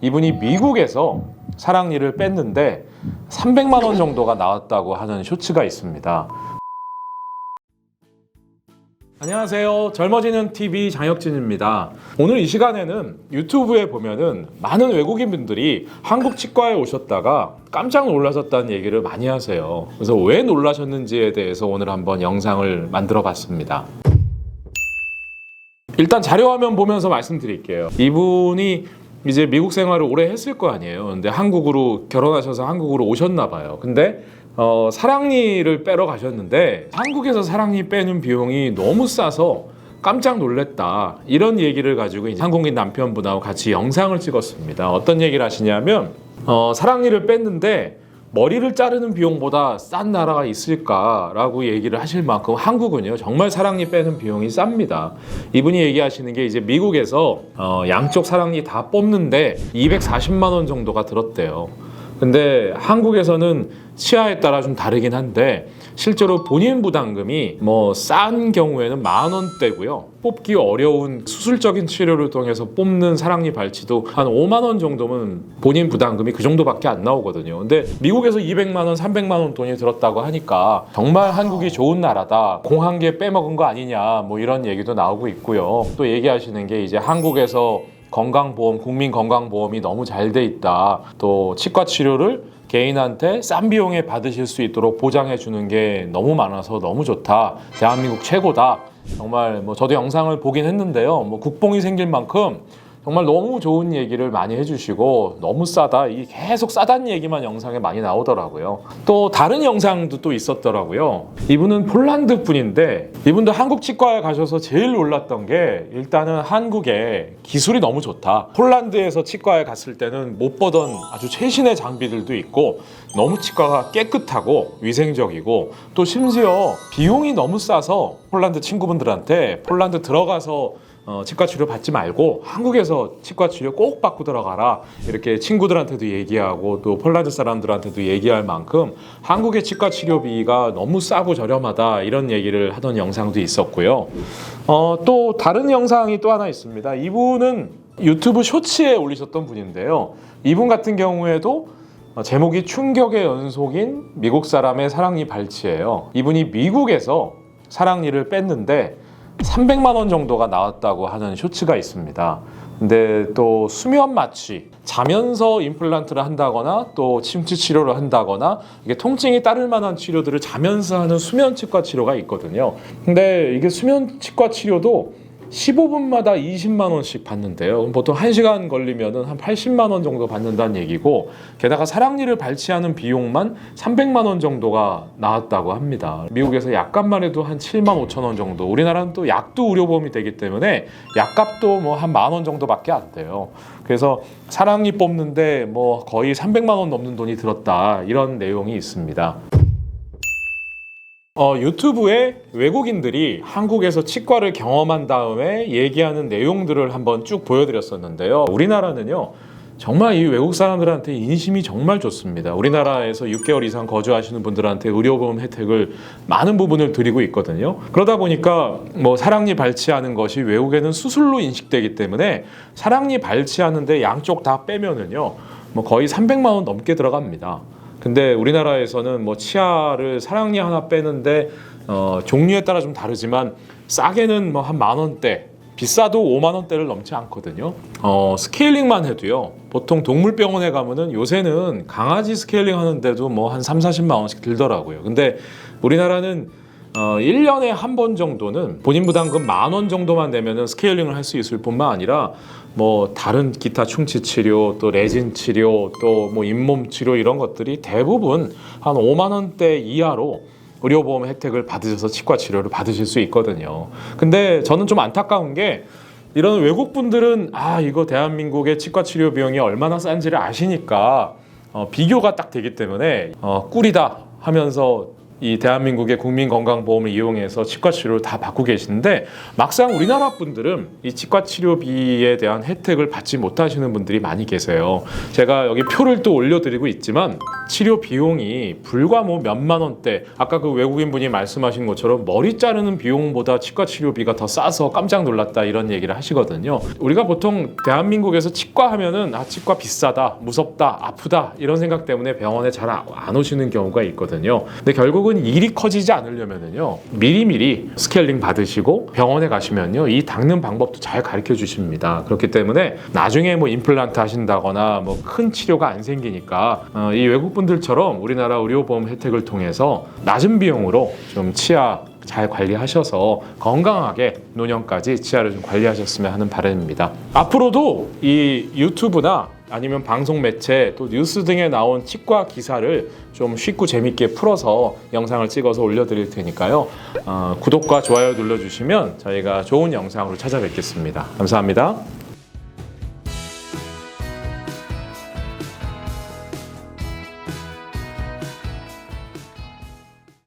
이분이 미국에서 사랑니를 뺐는데 300만 원 정도가 나왔다고 하는 쇼츠가 있습니다. 안녕하세요. 젊어지는 TV 장혁진입니다. 오늘 이 시간에는 유튜브에 보면은 많은 외국인 분들이 한국 치과에 오셨다가 깜짝 놀라셨다는 얘기를 많이 하세요. 그래서 왜 놀라셨는지에 대해서 오늘 한번 영상을 만들어 봤습니다. 일단 자료화면 보면서 말씀드릴게요. 이분이 이제 미국 생활을 오래 했을 거 아니에요. 근데 한국으로 결혼하셔서 한국으로 오셨나 봐요. 근데 어, 사랑니를 빼러 가셨는데 한국에서 사랑니 빼는 비용이 너무 싸서 깜짝 놀랬다. 이런 얘기를 가지고 이제 한국인 남편분하고 같이 영상을 찍었습니다. 어떤 얘기를 하시냐면 어, 사랑니를 뺐는데 머리를 자르는 비용보다 싼 나라가 있을까라고 얘기를 하실 만큼 한국은요 정말 사랑니 빼는 비용이 쌉니다. 이분이 얘기하시는 게 이제 미국에서 어, 양쪽 사랑니 다 뽑는데 240만 원 정도가 들었대요. 근데 한국에서는 치아에 따라 좀 다르긴 한데 실제로 본인 부담금이 뭐 싼 경우에는 만 원대고요. 뽑기 어려운 수술적인 치료를 통해서 뽑는 사랑니 발치도 한 5만 원 정도면 본인 부담금이 그 정도밖에 안 나오거든요. 근데 미국에서 200만 원, 300만 원 돈이 들었다고 하니까 정말 한국이 좋은 나라다. 공한개 빼먹은 거 아니냐. 뭐 이런 얘기도 나오고 있고요. 또 얘기하시는 게 이제 한국에서 건강보험, 국민건강보험이 너무 잘 돼 있다. 또 치과 치료를 개인한테 싼 비용에 받으실 수 있도록 보장해 주는 게 너무 많아서 너무 좋다. 대한민국 최고다. 정말 뭐 저도 영상을 보긴 했는데요. 뭐 국뽕이 생길 만큼 정말 너무 좋은 얘기를 많이 해주시고 너무 싸다. 이 계속 싸다는 얘기만 영상에 많이 나오더라고요. 또 다른 영상도 또 있었더라고요. 이분은 폴란드 분인데 이분도 한국 치과에 가셔서 제일 놀랐던 게 일단은 한국의 기술이 너무 좋다. 폴란드에서 치과에 갔을 때는 못 보던 아주 최신의 장비들도 있고 너무 치과가 깨끗하고 위생적이고 또 심지어 비용이 너무 싸서 폴란드 친구분들한테 폴란드 들어가서 어, 치과 치료 받지 말고 한국에서 치과 치료 꼭 받고 들어가라 이렇게 친구들한테도 얘기하고 또 폴란드 사람들한테도 얘기할 만큼 한국의 치과 치료비가 너무 싸고 저렴하다 이런 얘기를 하던 영상도 있었고요. 어, 또 다른 영상이 또 하나 있습니다. 이분은 유튜브 쇼츠에 올리셨던 분인데요. 이분 같은 경우에도 어, 제목이 충격의 연속인 미국 사람의 사랑니 발치예요. 이분이 미국에서 사랑니를 뺐는데 300만 원 정도가 나왔다고 하는 쇼츠가 있습니다. 근데 또 수면 마취, 자면서 임플란트를 한다거나 또 침치 치료를 한다거나 이게 통증이 따를 만한 치료들을 자면서 하는 수면 치과 치료가 있거든요. 근데 이게 수면 치과 치료도 15분마다 20만 원씩 받는데요. 보통 1시간 걸리면은 한 80만 원 정도 받는다는 얘기고 게다가 사랑니를 발치하는 비용만 300만 원 정도가 나왔다고 합니다. 미국에서 약값만 해도 한 7만 5천 원 정도. 우리나라는 또 약도 의료보험이 되기 때문에 약값도 뭐 한 만 원 정도밖에 안 돼요. 그래서 사랑니 뽑는데 뭐 거의 300만 원 넘는 돈이 들었다. 이런 내용이 있습니다. 어, 유튜브에 외국인들이 한국에서 치과를 경험한 다음에 얘기하는 내용들을 한번 쭉 보여드렸었는데요. 우리나라는요, 정말 이 외국 사람들한테 인심이 정말 좋습니다. 우리나라에서 6개월 이상 거주하시는 분들한테 의료보험 혜택을 많은 부분을 드리고 있거든요. 그러다 보니까 뭐 사랑니 발치하는 것이 외국에는 수술로 인식되기 때문에 사랑니 발치하는데 양쪽 다 빼면은요, 뭐 거의 300만 원 넘게 들어갑니다. 근데 우리나라에서는 뭐 치아를 사랑니 하나 빼는데 어, 종류에 따라 좀 다르지만 싸게는 뭐 한 만 원대 비싸도 5만 원대를 넘지 않거든요. 어, 스케일링만 해도요. 보통 동물병원에 가면은 요새는 강아지 스케일링 하는데도 뭐 한 3, 40만 원씩 들더라고요. 근데 우리나라는 어, 1년에 한 번 정도는 본인 부담금 만 원 정도만 내면은 스케일링을 할 수 있을 뿐만 아니라 뭐 다른 기타 충치 치료 또 레진 치료 또 뭐 잇몸 치료 이런 것들이 대부분 한 5만 원대 이하로 의료보험 혜택을 받으셔서 치과 치료를 받으실 수 있거든요. 근데 저는 좀 안타까운 게 이런 외국 분들은 아 이거 대한민국의 치과 치료 비용이 얼마나 싼지를 아시니까 어, 비교가 딱 되기 때문에 어, 꿀이다 하면서 이 대한민국의 국민건강보험을 이용해서 치과 치료를 다 받고 계시는데 막상 우리나라 분들은 이 치과 치료비에 대한 혜택을 받지 못하시는 분들이 많이 계세요. 제가 여기 표를 또 올려드리고 있지만 치료 비용이 불과 뭐 몇만 원대 아까 그 외국인 분이 말씀하신 것처럼 머리 자르는 비용보다 치과 치료비가 더 싸서 깜짝 놀랐다 이런 얘기를 하시거든요. 우리가 보통 대한민국에서 치과 하면은 아 치과 비싸다, 무섭다, 아프다 이런 생각 때문에 병원에 잘 안 오시는 경우가 있거든요. 근데 결국은 일이 커지지 않으려면은요 미리미리 스케일링 받으시고 병원에 가시면요 이 닦는 방법도 잘 가르쳐 주십니다. 그렇기 때문에 나중에 뭐 임플란트 하신다거나 뭐 큰 치료가 안 생기니까 어, 이 외국 분들처럼 우리나라 의료보험 혜택을 통해서 낮은 비용으로 좀 치아 잘 관리하셔서 건강하게 노년까지 치아를 좀 관리하셨으면 하는 바람입니다. 앞으로도 이 유튜브나 아니면 방송 매체 또 뉴스 등에 나온 치과 기사를 좀 쉽고 재밌게 풀어서 영상을 찍어서 올려드릴 테니까요. 어, 구독과 좋아요 눌러주시면 저희가 좋은 영상으로 찾아뵙겠습니다. 감사합니다.